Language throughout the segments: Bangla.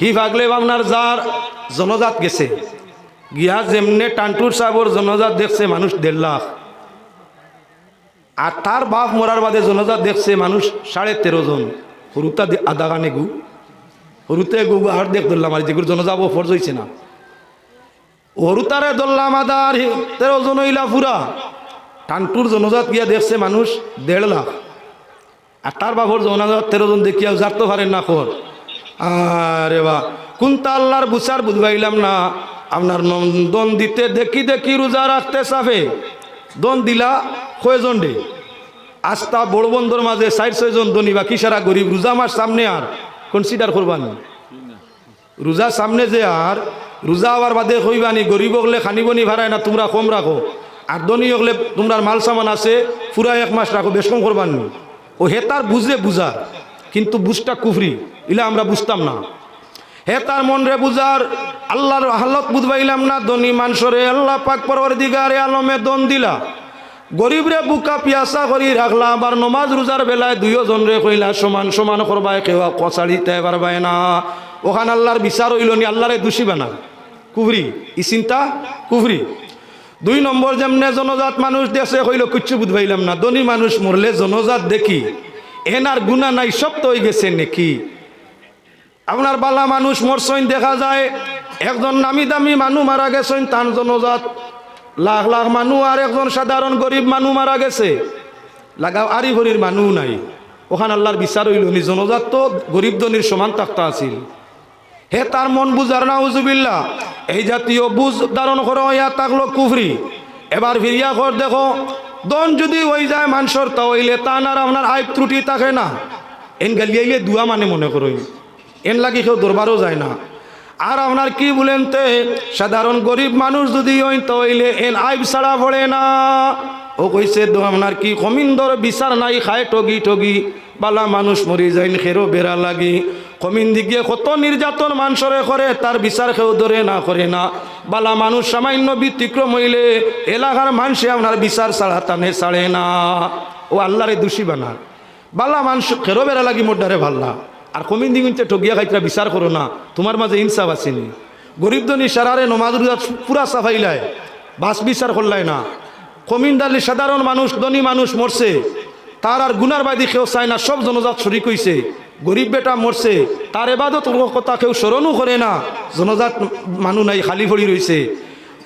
হি ভাগলে আপনার যার জনজাত গেছে। গিয়া যেমনে টান্টুর সাহেবর জনজাত দেখছে মানুষ দেড় লাখ। আর তার বাপ মরার বাদে জনজাত দেখছে মানুষ সাড়ে তেরো জন। হরুতা দে- আধা গানে গু। হরুতে গু আর দেখ ধরলাম আর যেগুলো জনজাব ফরজ হয়েছে না। হরুতারে ধরলাম আধা আর তেরো জন হইলা পুরা টান্টুর জনজাত গিয়া দেখছে মানুষ দেড় লাখ। আর তার বাবর জনজাত তেরো জন দেখিয়া তো পারেন না খর আরে বা কোনটা আল্লাহর বুসার বুঝবাইলাম না। আপনার দন দিতে দেখি দেখি রোজা রাখতে সাফে। দন দিলা কয়জন ডে আস্তা বড় বন্ধুর মাঝে ষাট ছয়জন দনি বা কিসারা গরিব, রোজা মাস সামনে আর কনসিডার করবানি। রোজা সামনে যে আর, রোজা আবার বাদে কইবানি, গরিব হলে খানিবনি ভাড়ায় না, তোমরা কম রাখো। আর ধনী হলে তোমরা মাল সামান আছে, পুরা এক মাস রাখো, বেশ কম করবানি। ও হে তার বুঝে বুঝা কিন্তু বুঝটা কুফরি, ইলা আমরা বুঝতাম না। হে তার মন রে বুঝার, আল্লাহর হালত বুঝবাইলাম না, ধনী মানুষরে আল্লাহ পাক পরবর দিগারে আলমে দন দিলা। গরিবরে বুকা পিয়াসা করি রাখলা, আবার নমাজ রোজার বেলায় দুইও জন রে কইলা, সমান সমান করবাই কেউ কচাড়িতে পারবাই না। ওখান আল্লাহর বিচার হইল নি, আল্লাহরে দোষিবে না। কুফরি, ই চিন্তা কুফরি। দুই নম্বর যেমনে জনজাত মানুষ দেশে হইল, কিচ্ছু বুঝবাইলাম না। ধনী মানুষ মরলে জনজাত দেখি। এনার গুণা নাই, সব তো গেছে নাকি? আপনার বালা মানুষ মরসইন দেখা যায়, একজন নামি দামি মানুষ মারা গেছেন তান জনজাত। লাখ লাখ মানুষ আর একজন সাধারণ গরিব মানুষ মারা গেছে। লাগাও আরি ভরির মানুষ নাই। ওখান আল্লাহর বিচার হইল নি, জনজাত তো গরিব ধনির সমান তাক্তা আছিল। হে তার মন বুঝার না উজুবিল্লা এই জাতীয় বুঝ ধারণ করো, ইয়া তাকলো কুফরি। এবার ফিরিয়া কর দেখো দন যদি ওই যায় মানুষের তা হইলে তা আর আপনার আয় ত্রুটি থাকে না। এন গালিয়াইলে দুয়া মানে মনে করই এন লাগি কেউ দরবারও যায় না। আর আপনার কি বলেন তে, সাধারণ গরিব মানুষ যদি ওই তো হইলে এন আইব ছাড়া পড়ে না। ও কইছে তো আপনার কি কমিন্দর বিচার নাই? খায় টগি টগি বালা মানুষ মরি যাইন খেরো বেড়া লাগি। কমিন দিকে কত নির্যাতন মানুষরে করে, তার বিচার কেউ ধরে না, করে না। বালা মানুষ সামান্য ব্যতিক্রম হইলে এলাকার মানুষে আপনার বিচার ছাড়া টানে ছাড়ে না। ও আল্লাহরে দোষী বানা। বালা মানুষ খেরো বেড়া লাগি মোডারে ভাল্লা। আর কমিন দিগুনতে ঠগিয়া খাইতরা বিচার করো না। তোমার মাঝে ইনসাফ আসেনি গরিব দনি সারারে নমাজ পুরা সাফাইলায় বাস বিচার করলাই না। কমিনদারি সাধারণ মানুষ, ধনী মানুষ মরছে। তার আর গুনার বাদী কেউ চায় না, সব জনজাত শরিক হইছে। গরিব বেটা মরছে। তার এবাদত কথা কেউ স্মরণও করে না। জনজাত মানুষ নাই, খালি ভরি রইছে।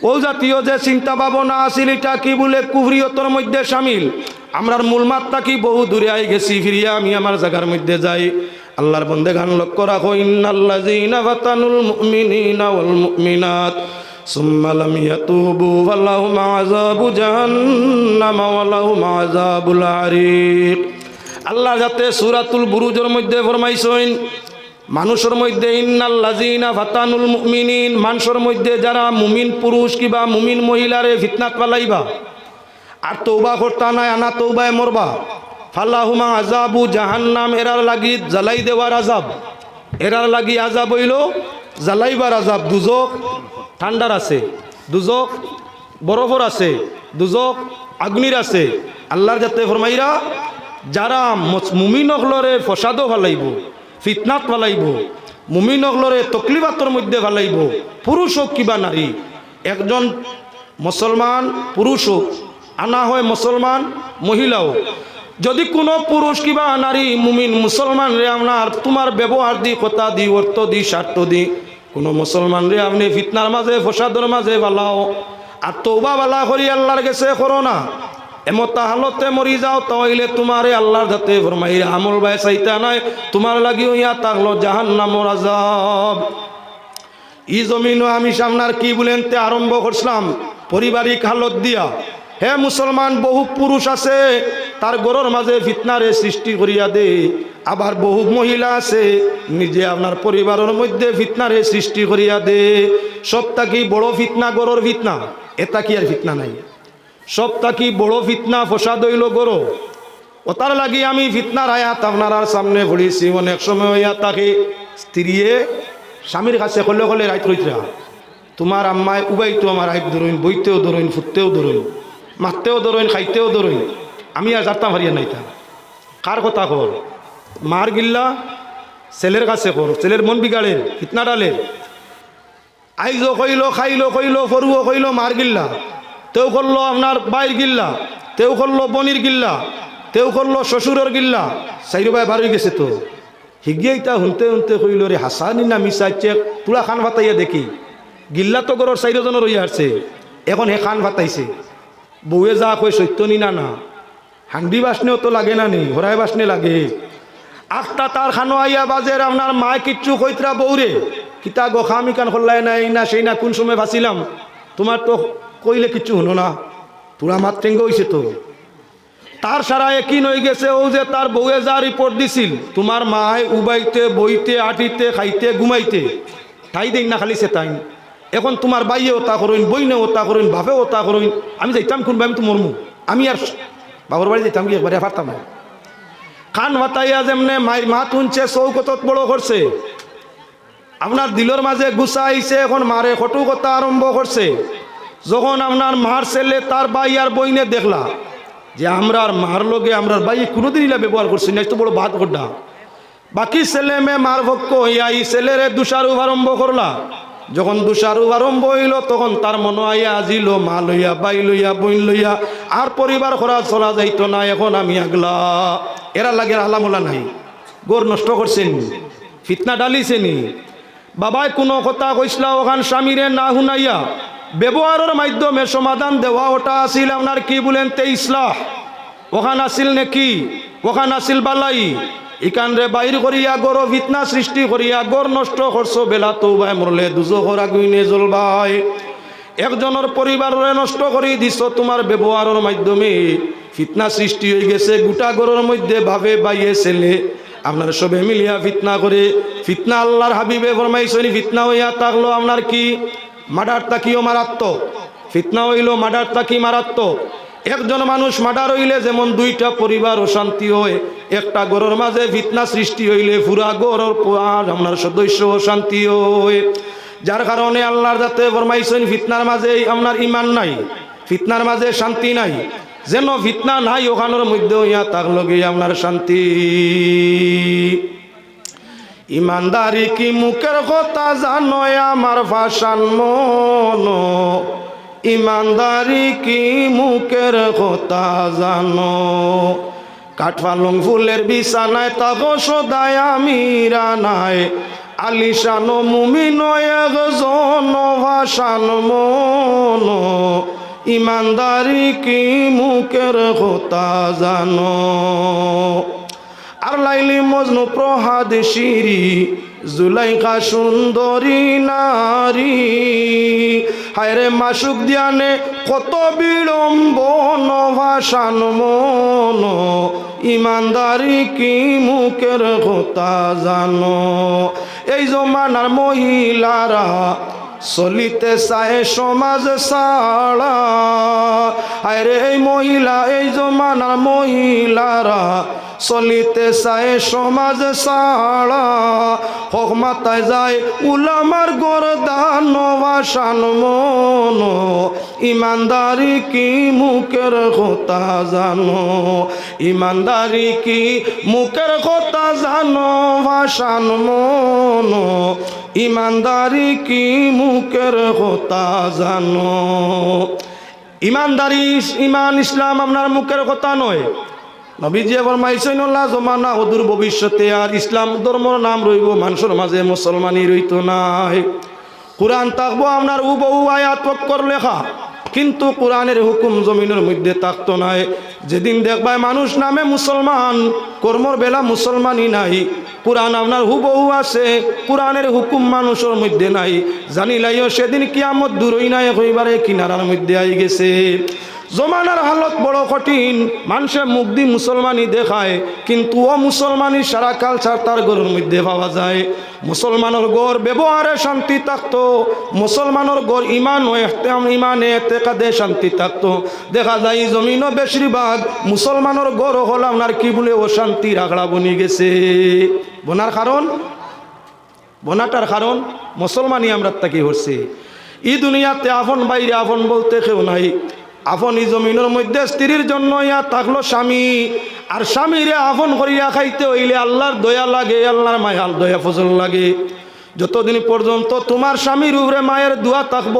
ও জাতীয় যে চিন্তা ভাবনা আছিল, এটা কি বলে কুহরিয়তর মধ্যে সামিল? আমরার মূল মাত্রা কি? বহু দূরে আই গেছি, ফিরিয়া আমি আমার জায়গার মধ্যে যাই। আল্লাহর বন্দে গান লক্ষ্য রাখো, ইন্নাল্লাযীনা ফাতানুল মুমিনিনা ওয়াল মুমিনাত। ইয়াতুবু ফালাহুম আযাবু জাহান্নাম ওয়া লাহুম আযাবুল হারিক আল্লাহ যাতে সূরাতুল বুরুজের মধ্যে ফরমাইছেন, মানুষের মধ্যে ইন্নাল্লাযীনা ফাতানুল মুমিনিন, মানুষের মধ্যে যারা মুমিন পুরুষ কিবা মুমিন মহিলারে ফিতনাত পালাইবা, আর তৌবা করতা নাই, আনা তৌবায় মরবা ফাল্লাহুমা আজাবু জাহান্নাম, এরার লাগি জ্বালাই দেওয়ার আজাব এরার লাগি আজাব হইল জ্বালাইবার আজাব, দুজক ঠান্ডার আছে, দুজক বরফর আছে, দুজক আগ্নির আছে। আল্লাহর যাতে ফরমাইরা, যারা মুমিন হলরে ফসাদও ভালাইব ফিতনাত ভালাইব মুমিন হলরে তকলিবাতর মধ্যে ভালাইব পুরুষ হোক কিবা নারী, একজন মুসলমান পুরুষ হোক, আনা হয় মুসলমান মহিলাও যদি কোনো পুরুষ কিবা নারী, মুমিন মুসলমান রে আপনার তোমার ব্যবহার দি, কথা দি, অর্থ দি, স্বার্থ দি কোনো মুসলমান রে, আপনি ফিতনার মাঝে, ফসাদর মাঝে বালাও। আর তৌবা বালা করি আল্লাহর গেছে করো না। এমতা হালতে মরি যাও, তাহলে তোমারে আল্লাহর যাতে ফরমাই আমল বাই চাইতা নাই, তোমার লাগিও ইয়া তাকলো জাহান্নামর আজাব ই জমিনও আমি সামনার কি বলেন তে আরম্ভ করছিলাম, পারিবারিক হালত দিয়া। হে মুসলমান, বহু পুরুষ আছে, তার গরর মাঝে ফিতনারে সৃষ্টি করিয়া দে। আবার বহু মহিলা আছে, নিজে আপনার পরিবারের মধ্যে ফিতনারে সৃষ্টি করিয়া দে। সবটা কি বড় ফিতনা, গরর ফিতনা? এটা কি আর ফিতনা নাই? সবটা কি বড় ফিতনা, ফসাদ হইল গরো? ওতার লাগি আমি ফিতনার আয়াত আপনার সামনে পড়েছি অনেক সময় হইয়া তাকে স্ত্রীয়ে স্বামীর কাছে কলে কলে রাইত রইতরা তোমার আম্মায় উবাইতো আমার আইব ধরইন বইতেও ধরইন ফুটতেও ধরইন মারতেও ধরইন খাইতেও ধরইন আমি আর যারতাম হারিয়ে নাই তা কার কথা কর? মার গিল্লা, ছেলের কাছে কর, ছেলের মন বিগাড়ের ফিতনা ডালের আইজ কইল, খাইলো, কইল, ফরুও কইল, মার গিল্লা। তেও করল আপনার বাইর গিল্লা, তেও করল বনির গিল্লা, তেও করল শ্বশুরের গিল্লা। চাইরো ভাই হয়ে গেছে তো। হিগিয়াইতা শুনতে শুনতে কইল, রে হাসানি না মিশাইছে তুলা খান ভাতাইয়া দেখি। গিল্লা তো গরর চাইরজনের রইয়া আসছে। এখন হে খান ভাতাইছে। বউয়ে যা কই সত্য নি না না। হান্ডি বাসনেও তো লাগে না নি, হরাই বাসনে লাগে। আখটা তার খানো আইয়া বাজের আপনার মায় কিচ্ছু কইতরা বৌরে কিতা গোখা আমি কান খোল্লাই নাই, না সেই না কোন সময় বাঁচিলাম তোমার তো কইলে কিচ্ছু হলো না। তোরা মাত্রেঙ্গ হইছে তো। তার সারা একই নই গেছে, ও যে তার বউয়ে যা রিপোর্ট দিছিল, তোমার মায় উবাইতে, বইতে, আটিতে, খাইতে, ঘুমাইতে। তাই দিন না খালি সে তাই এখন তোমার বাইয়ে ওতা করইন, বইনে ওতা করইন, বাপে ওতা করইন। আমি যাইতাম কোনবা আমি তো মরমু। আমি আর বাবার বাড়ি যাইতাম কি, একবারে পারতাম না। খান ভাতাইয়া যেমনে মাই মা তুনছে চৌকতত বড় করছে। আপনার দিলর মাঝে গুছা আইছে এখন মারে খটু কথা আরম্ভ করছে যখন আপনার মার ছেলে তার বাই আর বইনে দেখলা যে আমরা আর মার লগে আমরা বাই কোনোদিন ইলা ব্যবহার করছি না বড় বাদ গড্ডা বাকি ছেলে মেয়ে মার ভক্ত হইয়া এই ছেলেরে দুষারু আরম্ভ করলা যখন দুষারু আরম্ভ হইল, তখন তার মনে আইয়া আজিল মা লইয়া, বাই লইয়া, বইন লইয়া, আর পরিবার খরা চলা যাইতো না, এখন আমি আগলা। এরা লাগে আলামোলা নাই। গোর নষ্ট করছেন, ফিতনা ডালিছেনি বাবাই কোনো কথা কইসলা, ওখান স্বামীরে না শুনাইয়া ব্যবহারের মাধ্যমে সমাধান দেওয়া ওটা আসিল আপনার কি বলেন তেইসলাহ ওখান আসিল নাকি? ওখান আসিল বালাই। ইকান রে বাইর করিয়া গর ফিতনা সৃষ্টি করিয়া গর নষ্ট করছ, বেলা তো ভাই মরলে দুজোহর আগুইনে জ্বলবাই একজনের পরিবারে নষ্ট করে দিছ, তোমার ব্যবহারের মাধ্যমে। ফিতনা সৃষ্টি হয়ে গেছে, গোটা গরের মধ্যে ভাবে বাইয়ে ছেলে। আপনার সবে মিলিয়া ফিতনা করে, ফিতনা আল্লাহর হাবিবে ফরমাইছনি ফিতনা হইয়া থাকল আপনার কি? মার্ডার তাকিও মারাত্মক? ফিতনা হইল, মার্ডার তাকি মারাত্মক? একজন মানুষ মার্ডার হইলে যেমন দুইটা পরিবার অশান্তি হয়, একটা গরর মাঝে ফিতনা সৃষ্টি হইলে পুরা গরর আপনার সদস্য অশান্তি হয়। যার কারণে আল্লাহর যাতে ফরমাইছেন, ফিতনার মাঝে আপনার ইমান নাই, ফিতনার মাঝে শান্তি নাই। যেন ফিতনা নাই ওখানের মধ্যে ইয়া তার লগে আপনার শান্তি। ইমানদারি কি মুখের কথা জানো আমার ভাষান মন? ইমানদারি কি মুখের কথা জানো? কাঠফালং ফুলের বিছানায় তাগো সদায় আমি রানায় আলিশানো মুমিন একজন ভাষান মন। ইমানদারি কি মুখের কথা জানো? আর লাইলি মজনু প্রহাদ শিরি জুলাইকা সুন্দরী নারী। হায়রে মাসুক দিয়ানে কত বিড়ম্ব নভাসান মন। ইমানদারি কি মুখের কথা জানো? এই জমানার মহিলারা চলিতে চায় সমাজ সাড়া আরে এই মহিলা, এই জমানার মহিলারা, চলিতে চায় সমাজ সাড়া হক মাতায় যায় উলামার গরদান বাসান মন। ইমানদারি কি মুখের কথা জানো? ইমানদারি কি মুখের কথা জানো? ভাষান মন। ইমানদারি কি মুখের কথা জানো? ইমানদারি, ইমান, ইসলাম আপনার মুখের কথা নয়। নবীজি ফরমাইছেন আল্লাহ জমানা অদূর ভবিষ্যতে আর ইসলাম ধর্মর নাম রইব, মানুষের মাঝে মুসলমানই রইত নাই। কোরআন থাকব আপনার উ বহু আয়াত পক্কর লেখা, কিন্তু কোরআনের হুকুম জমিনের মধ্যে থাকতো নাই। যেদিন দেখবায় মানুষ নামে মুসলমান, কর্মর বেলা মুসলমানই নাই। কোরআন আপনার হুবহু আছে, কোরআনের হুকুম মানুষের মধ্যে নাই। জানিলাইও সেদিন কিয়ামত দূরই নাই হইবারে কিনারার মধ্যে আই গেছে। জমানার হালত বড় কঠিন। মানুষের মুখ দি মুসলমানি দেখায়, কিন্তু ও মুসলমানি সারা কালচার তার গরুর মধ্যে পাওয়া যায়। মুসলমানের গড় ব্যবহারে শান্তি থাকতো, মুসলমানের গড় ইমান ইমানে এতেকাদে শান্তি থাকতো। দেখা যায় জমিনও বেশিরভাগ মুসলমানের গড় হল আপনার কি বলে ও শান্তি রাগড়া বনি গেছে। বনার কারণ? বনাটার কারণ? মুসলমানই আমরা তাকে হচ্ছে। ই দুনিয়াতে আফন বাইরে আফন বলতে কেউ নাই। আপনি জমিনের মধ্যে স্ত্রীর জন্য ইয়া থাকল স্বামী, আর স্বামীরে আপন করিয়া খাইতে হইলে আল্লাহর দয়া লাগে, আল্লাহর মায়াল দয়া ফজল লাগে। যতদিন পর্যন্ত তোমার স্বামীর উপরে মায়ের দোয়া থাকব,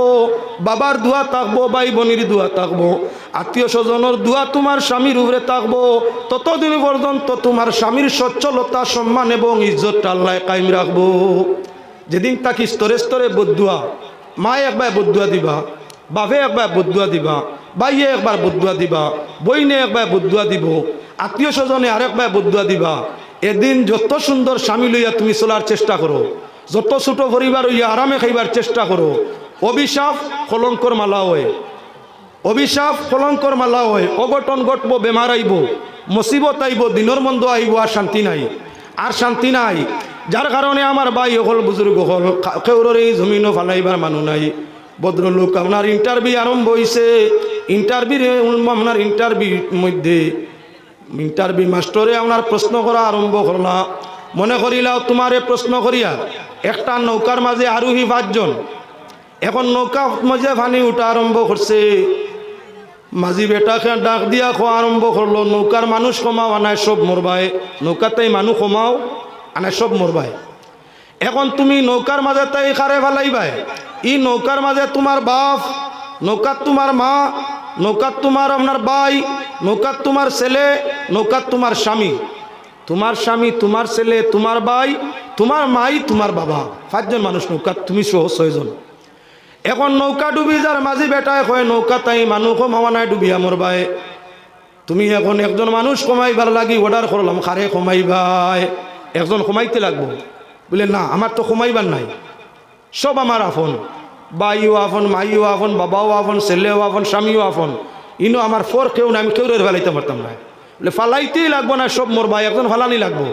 বাবার দোয়া থাকব ভাই বোনের দোয়া থাকব আত্মীয় স্বজনের দোয়া তোমার স্বামীর উপরে থাকব, ততদিন পর্যন্ত তোমার স্বামীর সচ্ছলতা, সম্মান এবং ইজ্জতটা আল্লাহ কায়েম রাখব। যেদিন তাকে স্তরে স্তরে বদুয়া মায়ে একবার বদুয়া দিবা, বাপে একবার বদুয়া দিবা বাইয়ে একবার বদুয়া দিবা, বইনে একবার বদুয়া দিব, আত্মীয় স্বজনে আরেকবার বদুয়া দিবা। এদিন যত সুন্দর স্বামী লইয়া তুমি চলার চেষ্টা করো, যত ছোট পরিবার হইয়া আরামে খাইবার চেষ্টা করো, অভিশাপ কলঙ্কর মালা হয়। অভিশাপ কলঙ্কর মালা হয়, অঘটন ঘটবো, বেমার আইব, মুসিবত আইব দিনের মন্দ আইব আর শান্তি নাই। আর শান্তি নাই যার কারণে আমার বাই হল বুজুর্গ হল কেউরের এই জমিনও ফালাইবার মানুষ নাই। ভদ্রলোক, আপনার ইন্টারভিউ আরম্ভ হয়েছে ইন্টারভিউ আপনার ইন্টারভিউর মধ্যে ইন্টারভিউ মাস্টরে আপনার প্রশ্ন করা আরম্ভ করলা মনে করিলাও, তোমারে প্রশ্ন করিয়া একটা নৌকার মাঝে আরোহী পাঁচজন, এখন নৌকা মাঝে পানি উঠা আরম্ভ করছে। মাঝি বেটাকে ডাক দিয়া খোয়া আরম্ভ করল, নৌকার মানুষ কমাও আনায় সব মরবায়। নৌকাতেই মানুষ কমাও আনায় সব মরবায়। এখন তুমি নৌকার মাঝে তাই খারে ফেলাইবাই। ই নৌকার মাঝে তোমার বাপ নৌকার তোমার মা নৌকার তোমার আপনার ভাই নৌকার তোমার ছেলে নৌকার তোমার স্বামী। তোমার স্বামী, তোমার ছেলে, তোমার ভাই তোমার মাই, তোমার বাবা। পাঁচজন মানুষ নৌকার তুমি সহ ছয়জন। এখন নৌকা ডুবি যার মাঝি বেটায় কয়, নৌকা তাই মানুষ কমাওয়া নাই ডুবিয়া মরবাই তুমি এখন একজন মানুষ কমাইবার লাগি অর্ডার করলাম খারে কমাইবাই। একজন কমাইতে লাগবো। বলে না, আমার তো কমাইবার নাই। সব আমার আফন বাইও আফন মাইও আফন বাবাও আফন ছেলেও আফন স্বামীও আফন ইনো আমার ফর কেউ না আমি কেউ ফেলাইতে পারতাম না। বলে, ফালাইতেই লাগবো না, সব মোর ভাই, একজন ফালানি লাগবো।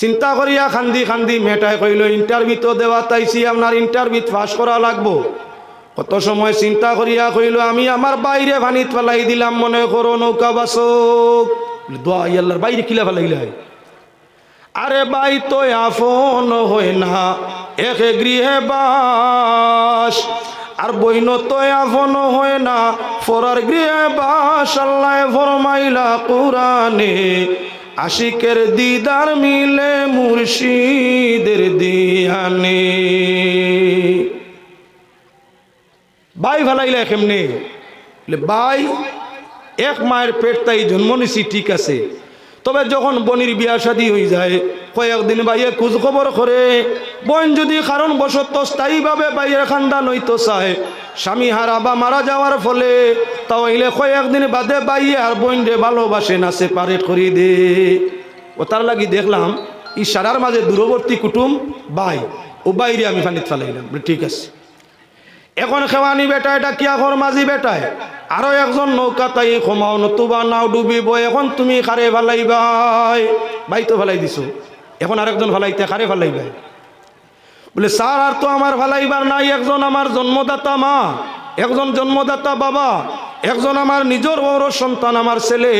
চিন্তা করিয়া খান্দি খান্দি মেটাই কইল, ইন্টারভিউ তো দেওয়া তাইছি, আপনার ইন্টারভিউ পাস করা লাগবো। কত সময় চিন্তা করিয়া কইল, আমি আমার বাইরে ভানিত ফেলাই দিলাম, মনে করো নৌকা বাসক। দোয়া আল্লাহর বাইরে কিলা ফেলাইলে আরে বাই তো আফন হয় না এক গৃহে বাস। আর বইন তো আফন হয় না ফরার গৃহে বাস আল্লাহ ফরমাইলা কোরআনে। আশিকের দিদার মিলে মুর্শিদের দিয়ানে বাই ভালাইলা বলে, বাই এক মায়ের পেট তাই জন্ম নিছি ঠিক আছে। তবে যখন বনির বিয়া শাদী হয়ে যায়, কয়েকদিন বাইয়ে খোঁজ খবর করে, বোন যদি কারণ বশত স্থায়ীভাবে বাইয়ের খানদান হইতো চায়, স্বামী হারা বা মারা যাওয়ার ফলে তাও তাহলে কয়েকদিন বাদে বাইয়ে আর বোন রে ভালোবাসে না সেপারেট করি দে। ও তার লাগি দেখলাম ই সারার মাঝে দূরবর্তী কুটুম বাই ও বাইরে আমি ফানিত ফেলাইলাম, ঠিক আছে। এখন খেওয়ানি বেটা এটা কিয়া ঘর মাঝি বেটায় আরও একজন নৌকা তাই ক্ষমাও নতুবা নাও ডুবিব এখন তুমি খারে ফেলাইবাই। বাই তো ভালাই দিছো। এখন আরেকজন ফেলাইতে খারে ফেলাইবাই। বলে স্যার আর তো আমার ফেলাইবার নাই। একজন আমার জন্মদাতা মা, একজন জন্মদাতা বাবা, একজন আমার নিজের বড় সন্তান আমার ছেলে,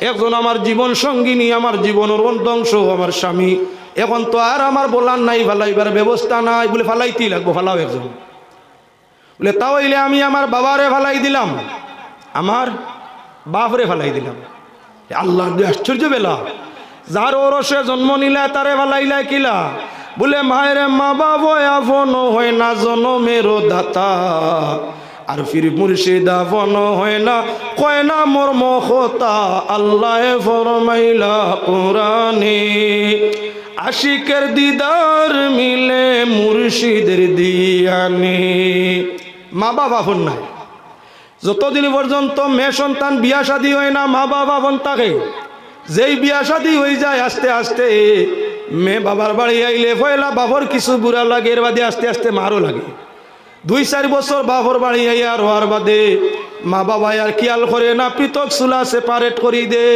একজন আমার জীবন সঙ্গিনী আমার জীবনের অন্তংশ আমার স্বামী। এখন তো আর আমার বলার নাই ফেলাইবার ব্যবস্থা নাই। বলে, ফেলাইতেই লাগবো, ফেলাও একজন। বলে তাও হইলে আমি আমার বাবারে ফালাই দিলাম। আমার বাপরে ফালাই দিলাম। আল্লাহ আশ্চর্য বেলা। যার ওরসে জন্ম নিলে তারে ফালাইলা কিলা? বলে, মায়ের মা বাবা আফন হয় না, জনমেরও দাতা। আর ফির মুর্শিদ আফন হয় না, কয় না মোর মখতা আল্লাহ ফরমাইলা কোরআনে। আশিকের দিদার মিলে মুর্শিদের দিয়ানে। মা বাবা ফোন নাই। যতদিন পর্যন্ত মেয়ে সন্তান বিয়া শাদী হয় না মা বাবা ফোন থাকে। যেই বিয়া শাদী হয়ে যায়, আস্তে আস্তে মেয়ে বাবার বাড়ি আইলে পয়লা বাবর কিছু বুড়া লাগে, এর বাদে আস্তে আস্তে মারও লাগে। দুই চার বছর বাবর বাড়ি আই আর হওয়ার বাদে মা বাবা আর খেয়াল করে না, পৃথক চুলা সেপারেট করি দে।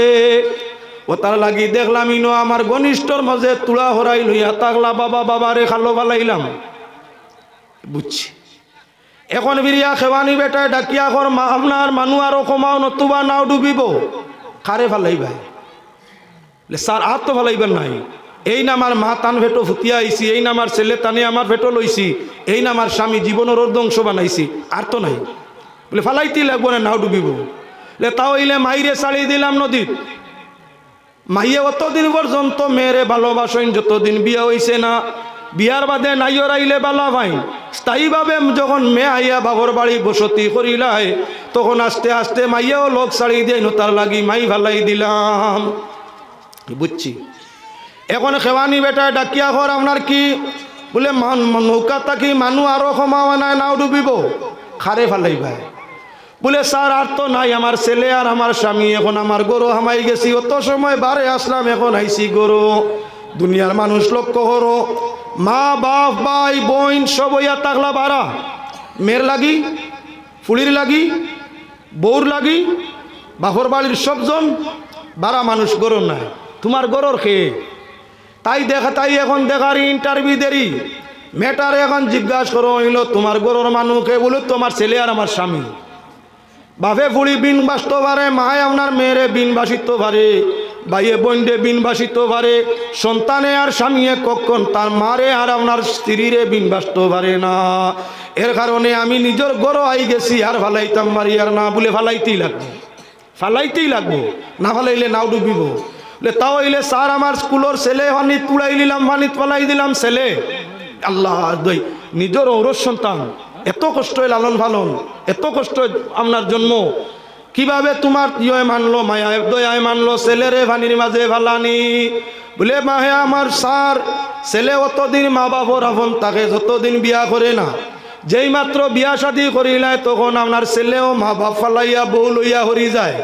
ও তার লাগি দেখলাম, ইনো আমার ঘনিষ্ঠর মাঝে তুলা হরাই লইয়া তাকলা বাবা বাবারে খালো বালাইলাম। বুঝছি। এখন বিরিয়া খেৱানি বেটাই ডাকিয়া কর মা আপনার মানুহ আৰু কমাও নতুবা নাও ডুবিব। খারে ফেলাই ভাই স্যার আর তো ফেলাইবার নাই। এই নামার মা তান ভেটো ফুটিয়া আইছি এই নামার ছেলে টানে আমার ভেটো লইছি এই নামার স্বামী জীবনের অর্ধংশ বানাইছি। আর তো নাই। বলে ফালাইতে লাগবো না নাও ডুবিব? বলে তাও ইলে মাইরে ছাড়ি দিলাম নদীত। মাইয়ে অতদিন পর্যন্ত মেয়েরে ভালোবাসেন যতদিন বিয়া হইছে না। বিয়ার বাদে নাইয়র আইলে বালা ভাইন। স্থায়ীভাবে যখন মেয়ে আইয়া বাবর বাড়ি বসতি করিলাই, তখন আস্তে আস্তে মাইয়াও লোক ছাড়ি দিয়ে তার লাগি মাই ভালাই দিলাম। বুঝছি। এখন খেওয়ানি বেটা ডাকিয়া ঘর, আপনার কি? বলে নৌকা তাকি মানুষ আরও ক্ষমাওয়া নাই, নাও ডুবিব। খারে ফালাই ভাই বলে, স্যার, আর তো নাই, আমার ছেলে আর আমার স্বামী, এখন আমার গরু হামাই গেছি। অত সময় বারে আসলাম, এখন আইসি গরু। দুনিয়ার মানুষ লক্ষ্য করো মা, বাপ, ভাই, বোন সব ইয়া তাকলা বারা মেয়ের লাগি, ফুলির লাগি, বউর লাগি, বাপর বাড়ির সবজন বারা মানুষ গরু নাই। তোমার গরুর খেয়ে তাই দেখা, তাই এখন দেখার ইন্টারভিউ দেরি। মেটারে এখন জিজ্ঞাসা করো, হইল, তোমার গরুর মানুষকে বলো, তোমার ছেলে আর আমার স্বামী। বাপে ফুড়ি বিন বাসত পারে মায় আপনার মেয়েরে বিন বাসিত পারে বাইয়ে বোনডে বিন বাসিত সন্তানে আর স্বামীয়ে কখন তার মারে আর আপনার স্ত্রীরে বিন বাসত পারে না। এর কারণে আমি নিজের গরো আই গেছি, আর ফালাইতাম পারি আর না বলে ফালাইতেই লাগবো। ফালাইতেই লাগবো, না ফালাইলে নাও ডুবিব। তাও হইলে স্যার, আমার স্কুলের ছেলে, হানিত তুড়াই দিলাম হানিত ফালাই দিলাম, ছেলে। আল্লাহ দই নিজের ঔরস সন্তান। এত কষ্ট লালন পালন এত কষ্ট আপনার জন্ম। কীভাবে তোমার ইয়ে মানলো, মায়া? দয়ায় মানলো, ছেলেরে ভানির মাঝে ভালানি বলে, মাহে আমার সার ছেলে অতদিন মা বাপর আপন, তাকে যতদিন বিয়া করে না, যেই মাত্র বিয়া শাদি করিলায় তখন আপনার ছেলেও মা বাপ ফালাইয়া বউ লইয়া হরি যায়।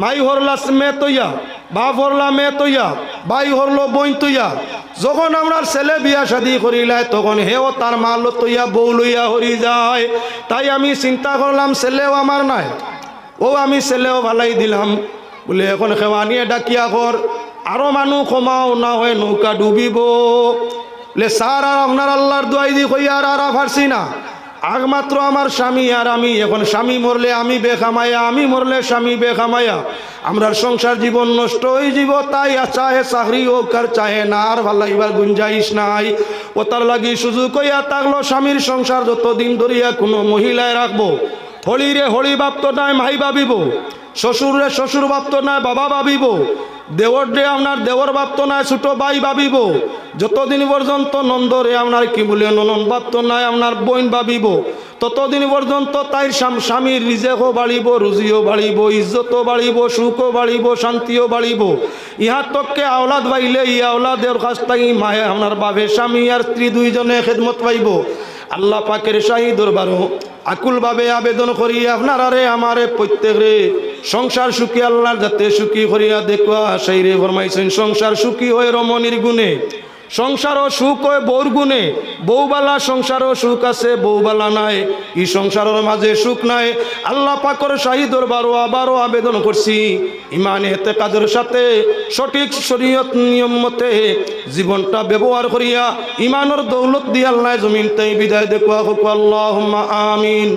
মাই হরলা মে তৈয়া, বাপ হরলা মে তৈয়া, বাই হরলো বই তৈয়া। যখন আমরা ছেলে বিয়া শাদি করিলায় তখন হেও তার মাল তৈয়া বউ লইয়া হরি যায়। তাই আমি চিন্তা করলাম, ছেলেও আমার নাই। ও আমি ছেলেও ভালাই দিলাম। বলে, এখন খেওয়া ডাকিয়া কর আরও মানুষ কমাও না হয় নৌকা ডুবিব। বলে স্যার আর আপনার আল্লাহর দোয়াই দি কই আর পারছি না। আগমাত্র আমার স্বামী আর আমি, এখন স্বামী মরলে আমি বেখামায়া আমি মরলে স্বামী বেখামায়া আমরার সংসার জীবন নষ্ট হয়ে যাব, তাই চাহে চাকরি হোক আর চাহে না আর ভালো লাগিবার গুঞ্জাইশ নাই। ও তার লাগি সুযোগ কইয়া থাকল স্বামীর সংসার যতদিন ধরিয়া কোনো মহিলায় রাখব হলিরে হলি বাপ্ত নাই মাই ভাবিব শ্বশুরে শ্বশুর বাপ্ত নাই বাবা ভাবিব দেওর ডে আপনার দেওর বাপ্ত নাই ছোট ভাই ভাবিব যতদিন পর্যন্ত নন্দরে আপনার কি বলে, ননন বাপ্ত নাই আপনার বোন ভাবিব ততদিন পর্যন্ত তাই স্বাম- স্বামীর রিজেকও বাড়িব, রুজিও বাড়িব, ইজ্জতও বাড়িব, সুখও বাড়িব, শান্তিও বাড়িব। ইহা তককে আওলাদ বাইলে ই আওলাদের কাছ থেকে মায়ে আপনার বাবে স্বামী আর স্ত্রী দুইজনে খেদমত পাইব। আল্লাহ পাকের শাহী দরবারও আকুলভাবে আবেদন করি, আপনার আরে আমারে প্রত্যেকরে সংসার সুখী, আল্লাহর যাতে সুখী করিয়া দেখুয়া, সেই রে ফরমাইছেন, সংসার সুখী হয়ে রমণীর গুণে। সংসারও সুখ হয় বউর গুণে বউবালা সংসারও সুখ আছে বৌবালা নাই। ই সংসারের মাঝে সুখ নাই। আল্লাহ পাকর শাহী দরবারও আবারও আবেদন করছি। ইমানে হেতে কাজের সাথে সঠিক শরীয়ত নিয়ম মতে জীবনটা ব্যবহার করিয়া, ইমানের দৌলত দিয়ে আল্লাহ জমিন তাই বিদায় দেখুয়া হোক। আল্লাহ আমিন।